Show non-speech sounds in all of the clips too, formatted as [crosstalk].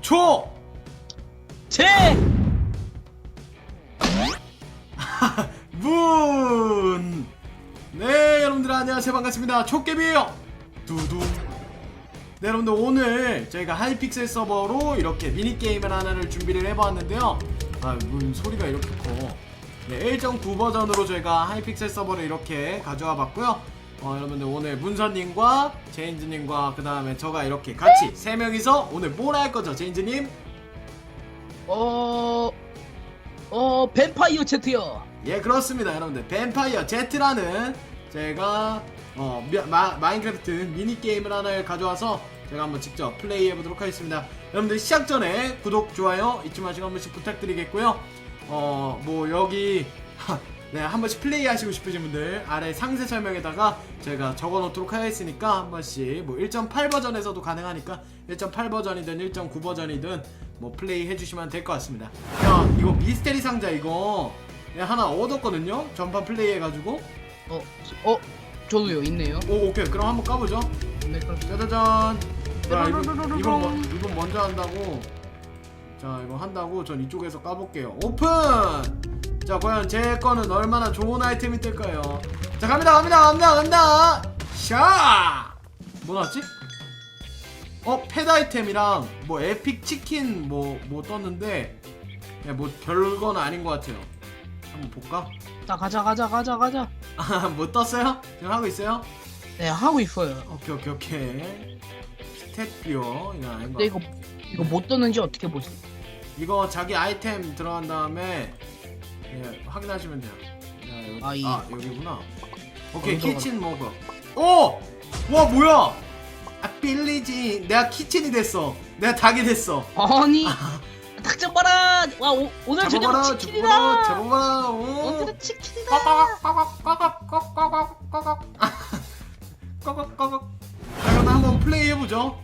초! 제 [laughs] 문! 네, 여러분들 안녕하세요. 반갑습니다. 초깨비예요. 두두. 네, 여러분들 오늘 저희가 하이픽셀 서버로 이렇게 미니게임을 하나를 준비를 해보았는데요. 아, 문 소리가 이렇게 커. 네, 1.9 버전으로 저희가 하이픽셀 서버를 이렇게 가져와 봤고요. 어, 여러분들 오늘 문선님과 제인즈님과 그 다음에 저가 이렇게 같이 세 명이서 오늘 뭘 할 거죠, 제인즈님? 어... 어... 뱀파이어 제트요. 예 그렇습니다 여러분들. 뱀파이어 Z라는 제가 어 미, 마, 마인크래프트 미니 게임을 하나를 가져와서 제가 한번 직접 플레이해 보도록 하겠습니다. 여러분들 시작 전에 구독 좋아요 잊지 마시고 한 번씩 부탁드리겠고요. 어 뭐 여기 네, 한 번씩 플레이 하시고 싶으신 분들 아래 상세 설명에다가 제가 적어 놓도록 하겠으니까 한 번씩 뭐 1.8 버전에서도 가능하니까 1.8 버전이든 1.9 버전이든 뭐 플레이 해주시면 될 것 같습니다. 야, 이거 미스테리 상자 이거 내가 하나 얻었거든요? 전판 플레이 해가지고. 어... 어... 저도요 있네요 오, 오케이. 그럼 한번 까보죠. 네 그럼 짜자잔. 자, 이번, 이번, 먼- 이번 먼저 한다고. 자, 이거 한다고 전 이쪽에서 까볼게요. 오픈! 자, 과연 제 거는 얼마나 좋은 아이템이 뜰까요? 자, 갑니다, 갑니다, 갑니다, 갑니다! 샤! 뭐 나왔지? 어, 펫 아이템이랑 뭐 에픽 치킨 뭐, 뭐 떴는데, 야, 뭐 별건 아닌 것 같아요. 한번 볼까? 자 가자 가자 가자 가자 아, 뭐 떴어요? 지금 하고 있어요? 네 하고 있어요 오케이, 오케이, 오케이. 스탯 뷰어, 이거 아닌 것 근데 이거 이거 못 떴는지 어떻게 보세요 이거 자기 아이템 들어간 다음에 예, 확인하시면 돼요. 야, 여기, 아, 이- 아 여기구나. 오케이 키친 먹어. 오! 와 뭐야? 아 빌리지. 내가 키친이 됐어. 내가 닭이 됐어. 아니 닭 봐라 와 오, 오늘 저녁 잡아봐라, 치킨이다 잡아봐라. 오. 오늘은 치킨이다 꺼걱 꺼걱 꺼걱 꺼걱 꺼걱 꺼걱. 자 그럼 한번 플레이 해보죠.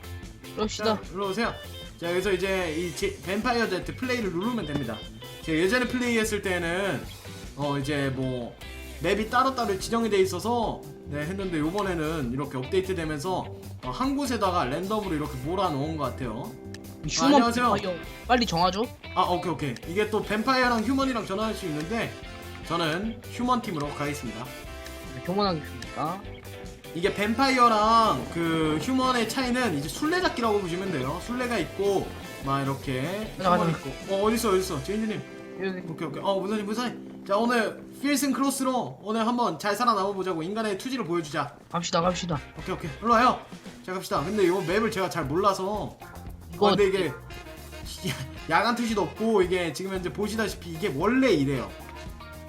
그럽시다 자, 일로 오세요. 자, 여기서 이제 이 제, 뱀파이어 제트 플레이를 누르면 됩니다. 제가 예전에 플레이했을 때는 어 이제 뭐 맵이 따로따로 지정이 돼 있어서 네 했는데 요번에는 이렇게 업데이트 되면서 어, 한 곳에다가 랜덤으로 이렇게 몰아놓은 것 같아요. 휴먼 안녕하세요. 뱀파이어 빨리 정하죠 아 오케이 오케이 이게 또 뱀파이어랑 휴먼이랑 전화할 수 있는데 저는 휴먼 팀으로 가겠습니다. 교만하겠습니까 이게 뱀파이어랑 그 휴먼의 차이는 이제 술래잡기라고 보시면 돼요. 술래가 있고 막 이렇게. 휴먼 있고. 어 어디 있어 어디 있어 제인드님. 오케이 오케이. 어 문선님 문선님. 자 오늘 필슨 크로스로 오늘 한번 잘 살아남아 보자고 인간의 투지를 보여주자. 갑시다 갑시다 오케이 오케이. 일로 와요. 자 갑시다. 근데 이 맵을 제가 잘 몰라서. 이거 어, 근데 이게 [laughs] 야간 투시도 없고 이게 지금 현재 보시다시피 이게 원래 이래요.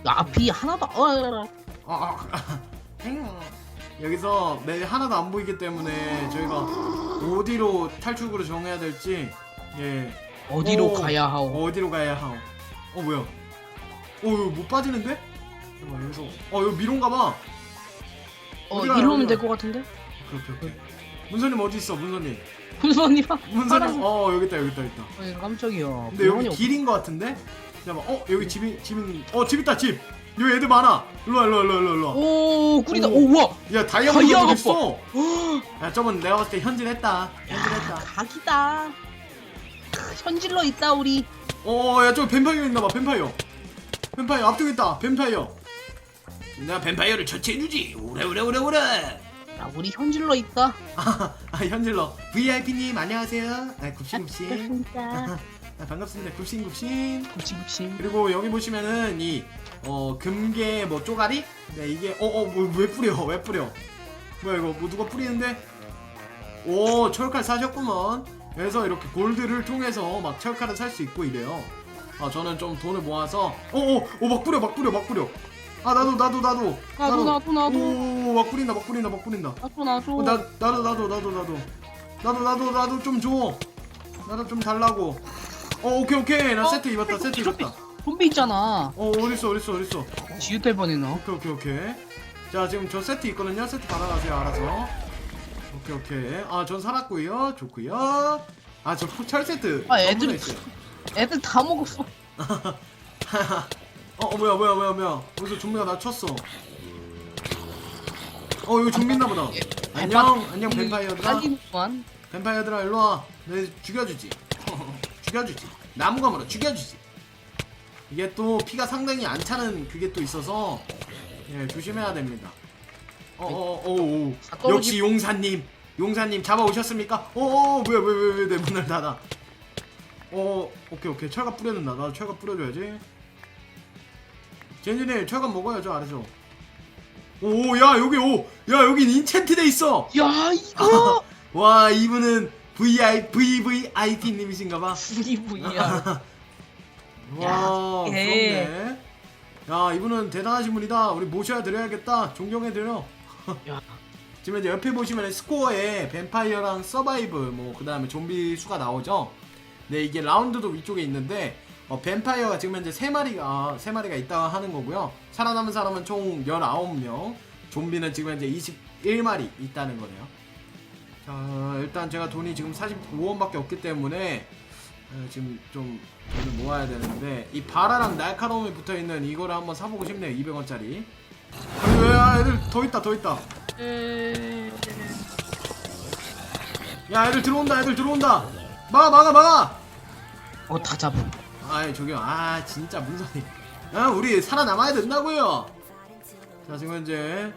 앞이 하나도 어, 아, 아, 아, 행. 여기서 맵 하나도 안 보이기 때문에 저희가 어디로 탈출구를 정해야 될지 예 어디로 오. 가야 하오 어디로 가야 하오 어 뭐야? 어 이거 못 빠지는데? 잠깐만 여기서. 어 이거 미론가 봐. 어 어디가, 이러면 어디가? 될 것 같은데? 오케이 오케이 문선님 어디 있어 문선님? 훈선이랑 문선님 어 여기 있다 여기 있다 여기 있다. 어, 깜짝이야. 근데 여기 길인 것 같은데? 잠깐만 어 여기 집이 집인 어집 있다 집. 여기 애들 많아. 일로 와 일로 와 일로 와 일로와 일로와. 오 꿀이다. 오. 오 우와. 야 다이아몬드 다이아가 있어? 야 저번 내가 봤을 때 현질했다. 현질했다. 각이다. 현질러 있다 우리 어야 저기 뱀파이어 있나봐 뱀파이어. 뱀파이어 앞쪽에 있다 뱀파이어. 내가 뱀파이어를 처치해주지. 우래 야 우리 현질러 있다. 아, 아 현질러. VIP님 안녕하세요. 아 굽신굽신. 진짜 [laughs] 아, 반갑습니다. 굽신굽신. 굽신굽신. 그리고 여기 보시면은 이 어 금괴 뭐 쪼가리? 네 이게 어어뭐왜 뿌려 왜 뿌려? 뭐야 이거 뭐 누가 뿌리는데? 오 철칼 사셨구먼 그래서 이렇게 골드를 통해서 막 철칼을 살수 있고 이래요 아 저는 좀 돈을 모아서 오오오막 뿌려 막 뿌려 막 뿌려 아 나도 나도 나도 나도 나도 나도 오막 뿌린다 막 뿌린다 막 뿌린다 나도 나도 어, 나 나도 나도 나도 나도 나도 나도 나도 좀 줘. 나도 좀 달라고. 어 오케이 오케이 나 어, 세트 입었다 세트 입었다. 좀비 있잖아 어 어딨어 어딨어 어딨어. 지읒될 뻔했나 오케이 오케이 오케이. 자 지금 저 세트 있거든요. 세트 받아가세요 알아서. 오케이 오케이. 아 전 살았고요. 좋고요. 아저 철 세트. 아, 선물로 있어요. 애들 다 먹었어 [laughs] 어, 어 뭐야 뭐야 뭐야 뭐야. 어디서 좀비가 나 쳤어. 어 이거 좀비 있나 보다. 안녕 안녕 뱀파이어들아. 딱이구만 뱀파이어들아 일로 와. 내 죽여주지. 어. [laughs] 죽여주지 나무검으로 죽여주지 이게 또 피가 상당히 안 차는 그게 또 있어서 예 조심해야 됩니다 어어어어 아, 떨어지- 역시 용사님 용사님 잡아오셨습니까? 어어 뭐야 왜 왜 왜 내 문을 닫아. 어 오케이 오케이. 철갑 뿌려준다. 나도 철갑 뿌려줘야지. 젠지님 철갑 먹어야죠 알죠 오야 여기 오야 여긴 인챈트 돼 있어. 야 이거! [laughs] 와 이분은 VI VVIP 님이신가봐. VV야. [laughs] 와 야, 부럽네. 야 이분은 대단하신 분이다. 우리 모셔야 드려야겠다. 존경해드려. 야. 지금 이제 옆에 보시면 스코어에 뱀파이어랑 서바이브 뭐 그 다음에 좀비 수가 나오죠? 네 이게 라운드도 위쪽에 있는데 어, 뱀파이어가 지금 현재 3마리가 세 마리가 있다 하는 거고요. 살아남은 사람은 총 19명 좀비는 지금 현재 21마리 있다는 거네요. 자 일단 제가 돈이 지금 45원밖에 없기 때문에 어, 지금 좀 돈을 모아야 되는데 이 바라랑 날카로움이 붙어있는 이거를 한번 사보고 싶네요. 200원짜리. 아니 왜 애들 더 있다 더 있다 야 애들 들어온다 애들 들어온다. 막아 막아 막아. 어 다 잡음. 아이 저기요. 아 진짜 문선이. 아 우리 살아남아야 된다고요. 자 지금 현재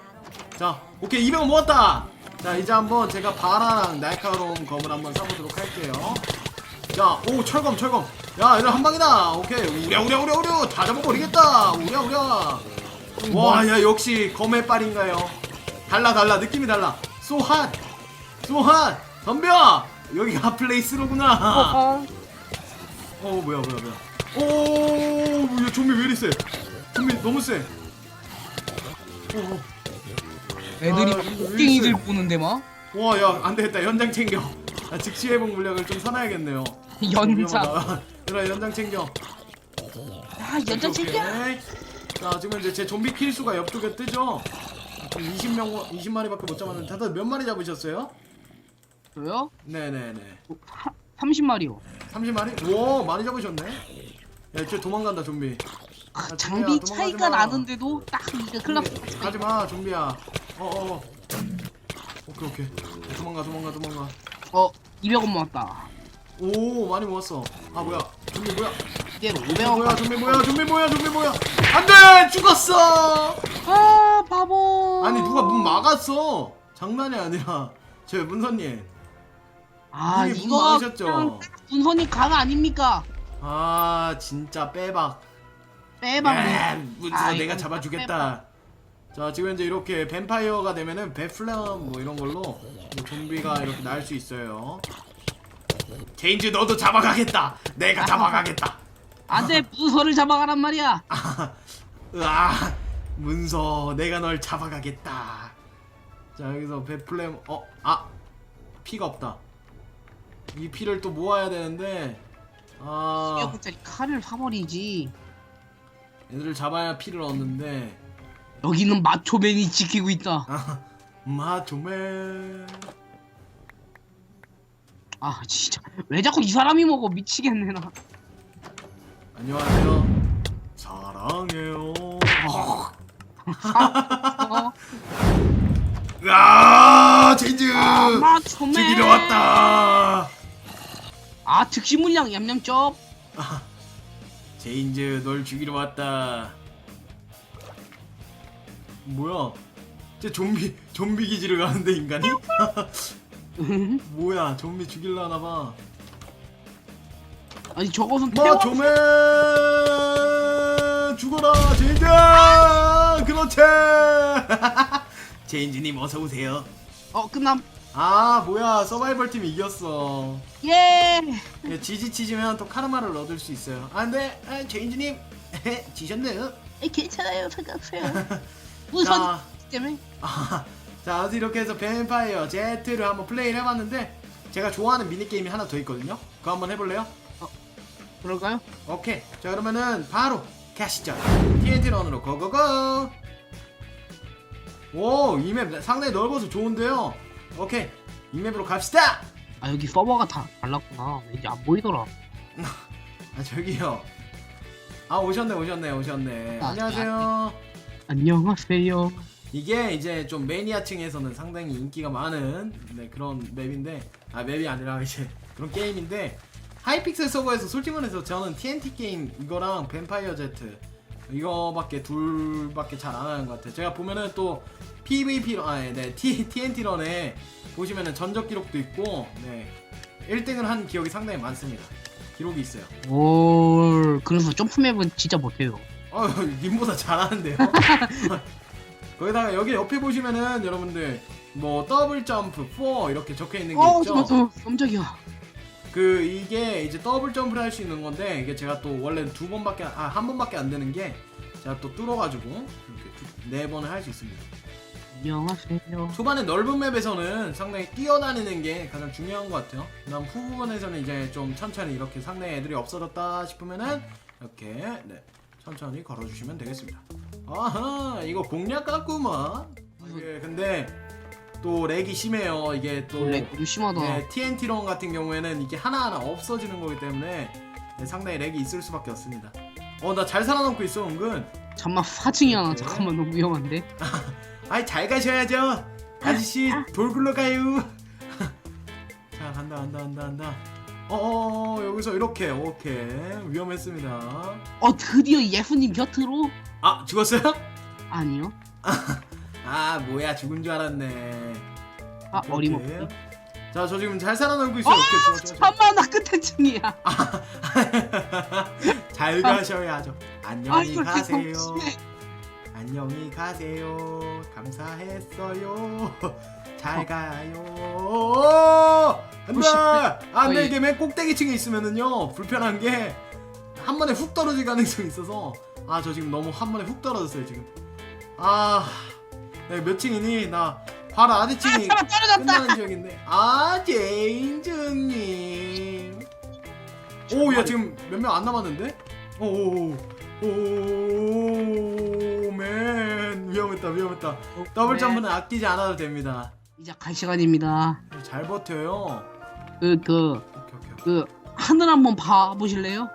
자 오케이 200원 모았다. 자 이제 한번 제가 바라랑 날카로운 검을 한번 사보도록 할게요. 자 오 철검 철검. 야 얘들 한방이다. 오케이 우랴 우랴 우랴 우랴 다 잡아버리겠다. 우랴 우랴 와야 역시 검의 빨인가요 달라 달라. 느낌이 달라. 소핫 소핫 덤벼! 여기가 [laughs] 플레이스로구나. 어. 어 뭐야 뭐야 뭐야. 오 뭐야 좀비 왜 이리 세? 좀비 너무 세. 어, 애들이 아, 막 이거 왜 곡괭이들 있어요? 보는데 막 와야 안되겠다. 연장 챙겨. 아, 즉시 회복 물약을 좀 사놔야겠네요. [laughs] 연장. 위험하다. 얘들아 연장 챙겨. 아 연장 챙겨. 오케이. 자 지금 이제 제 좀비 킬수가 옆쪽에 뜨죠 지금 20명 20마리밖에 못 잡았는데 다들 몇 마리 잡으셨어요? 저요? 네네네 30마리요. 30마리? 오 많이 잡으셨네 야쟤 도망간다 좀비 아, 야, 장비 좀비야, 차이가 도망가지 마. 나는데도 딱 이게 클럽 가지마 좀비야 어어 오케이 오케이 도망가 도망가 도망가 어 200원 모았다. 오 많이 모았어 아 뭐야 좀비 뭐야 좀비 500원. 뭐야 좀비 뭐야 좀비 뭐야 좀비 뭐야 안돼 죽었어. 아 바보. 아니 누가 문 막았어? 장난이 아니라. 저 문선님. 아 이미 문 이거 막으셨죠? 그냥 문선이 강 아닙니까? 아 진짜 빼박. 빼박. 야, 문서 아, 내가 이건 잡아주겠다. 자 지금 이제 이렇게 뱀파이어가 되면은 베플럼 뭐 이런 걸로 뭐 좀비가 이렇게 날 수 있어요. 제인즈 너도 잡아가겠다. 내가 잡아가겠다 안돼 문서를 잡아가란 말이야. [laughs] 으아 문서 내가 널 잡아가겠다 자 여기서 베플렘 어 아 피가 없다 이 피를 또 모아야 되는데 아 200원짜리 칼을 사버리지. 얘들을 잡아야 피를 얻는데 여기는 마초맨이 지키고 있다. 아 마초맨 아 진짜 왜 자꾸 이 사람이 먹어 미치겠네 나. 안녕하세요 사랑해요 어? 으아 제인즈 아. 죽이러 왔다 아 특시 물량 얌얌쩝. 제인즈 널 죽이러 왔다 뭐야 쟤 좀비 좀비 기지를 가는데 인간이? 뭐야 좀비 죽일라나 봐 아니 저것은 태워. 마초맨 죽어라 제인즈 그렇지 [laughs] 제인즈님 어서 오세요 어 끝남. 아 뭐야 서바이벌 팀이 이겼어 예. 예, 지지치지면 또 카르마를 얻을 수 있어요 아 근데 아, 제인즈님 [laughs] 지셨네요 에, 괜찮아요 상관없어요. [laughs] 우선 자, 때문에. 아, 자 어디 이렇게 해서 뱀파이어 Z를 한번 플레이를 해봤는데 제가 좋아하는 미니게임이 하나 더 있거든요 그거 한번 해볼래요? 그럴까요? 오케이. 자 그러면은 바로 가시죠 TNT 런으로 고고고 오 이 맵 상당히 넓어서 좋은데요. 오케이. 이 맵으로 갑시다. 아 여기 서버가 다 달랐구나. 왠지 안 보이더라. [laughs] 아 저기요. 아 오셨네 오셨네 오셨네. 아, 안녕하세요. 안녕하세요. 이게 이제 좀 매니아층에서는 상당히 인기가 많은 네, 그런 맵인데 아 맵이 아니라 이제 그런 게임인데 하이픽셀 서버에서 솔직히 말해서 저는 TNT 게임 이거랑 뱀파이어 제트 이거밖에 둘밖에 잘 안 하는 것 같아요. 제가 보면은 또 PVP 아네 네, TNT 런에 보시면은 전적 기록도 있고 네 1등을 한 기억이 상당히 많습니다. 기록이 있어요. 오 그래서 점프맵은 진짜 못해요 어, [laughs] 님보다 잘하는데요. [laughs] 거기다가 여기 옆에 보시면은 여러분들 뭐 더블 점프 4 이렇게 적혀 있는 게 어 있죠. 잠깐만 깜짝이야 그 이게 이제 더블 점프를 할 수 있는 건데 이게 제가 또 원래 두 번밖에 아 한 번밖에 안 되는 게 제가 또 뚫어가지고 이렇게 두- 네 번을 할 수 있습니다. 안녕하세요 초반에 넓은 맵에서는 상당히 뛰어다니는 게 가장 중요한 것 같아요. 그다음 후부분에서는 이제 좀 천천히 이렇게 상당히 애들이 없어졌다 싶으면은 이렇게 네 천천히 걸어주시면 되겠습니다. 아하 이거 공략 같구만. 이게 근데 또 렉이 심해요. 이게 또 원래 너무 심하다 네, TNT론 같은 경우에는 이게 하나하나 없어지는 거기 때문에 네, 상당히 렉이 있을 수밖에 없습니다. 어 나 잘 살아남고 있어 은근. 잠만 사칭이 하나. 잠깐만 너무 위험한데 [laughs] 아이 잘 가셔야죠. 아저씨 돌 굴러 가요. [laughs] 자 간다 간다 간다 간다. 어어 여기서 이렇게 오케이 위험했습니다. 어 드디어 예수님 곁으로 아 죽었어요? 아니요 [laughs] 아 뭐야 죽은 줄 알았네. 아 오케이, 어림없게 오케이. 자, 저 지금 잘 살아남고 있어요. 오케이, 좋아, 좋아, 좋아. 잠만 나 끝에층이야 [laughs] 잘 가셔야죠. 안녕히 이걸 가세요. 안녕히 가세요. 감사했어요. 잘 가요. 안돼. 안돼 거의- 이게 맨 꼭대기층에 있으면은요 불편한 게 한 번에 훅 떨어질 가능성이 있어서 아 저 지금 너무 한 번에 훅 떨어졌어요 지금. 아, 네, 몇 층이니? 나 바로 아래층이 떨어졌다 끝나는 지역인데. 아 제인즈님. 오, 야 지금 몇 명 안 남았는데? 오 오 오 오 맨 위험했다 위험했다. 더블 네. 점프는 아끼지 않아도 됩니다. 이제 갈 시간입니다 잘 버텨요. 그 그 오케이 오케이. 오케이. 그 하늘 한번 봐보실래요?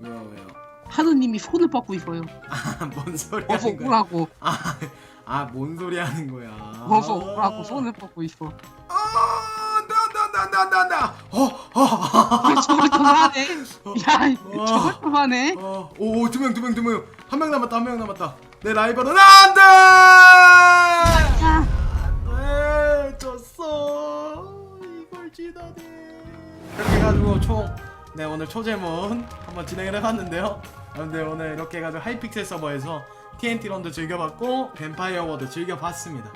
왜요 왜요? 하느님이 손을 뻗고 있어요 뭔 소리 어서 하는 거야? 오라고 아, 아, 뭔 소리 하는 거야? 어서 오라고 손을 뻗고 있어 아, 나나나나나나. 어, 어. 저걸 좀 하네 야 와. 저걸 어, 오, 두 명, 두 명, 두 명. 한 명 남았다, 한 명 남았다. 내 라이벌은 안 돼! 야 네, 졌어. 이걸 지다니. 그렇게 해가지고 총, 네, 오늘 초제문 한번 진행을 해봤는데요. 여러분들 오늘 이렇게 해가지고 하이픽셀 서버에서 TNT 런도 즐겨봤고, 뱀파이어 워드 즐겨봤습니다.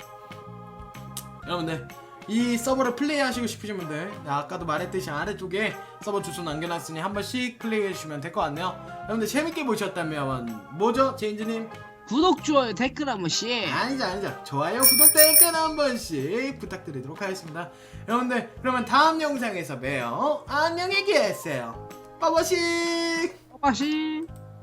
여러분들, 이 서버를 플레이하시고 싶으신 분들 네, 아까도 말했듯이 아래쪽에 서버 주소 남겨놨으니 한 번씩 플레이해주시면 될 것 같네요. 여러분들 재밌게 보셨다면 뭐죠 제인즈님? 구독 좋아요 댓글 한 번씩. 아니죠 아니죠. 좋아요 구독 댓글 한 번씩 부탁드리도록 하겠습니다. 여러분들 그러면 다음 영상에서 봬요. 안녕히 계세요. 빠바식 빠바시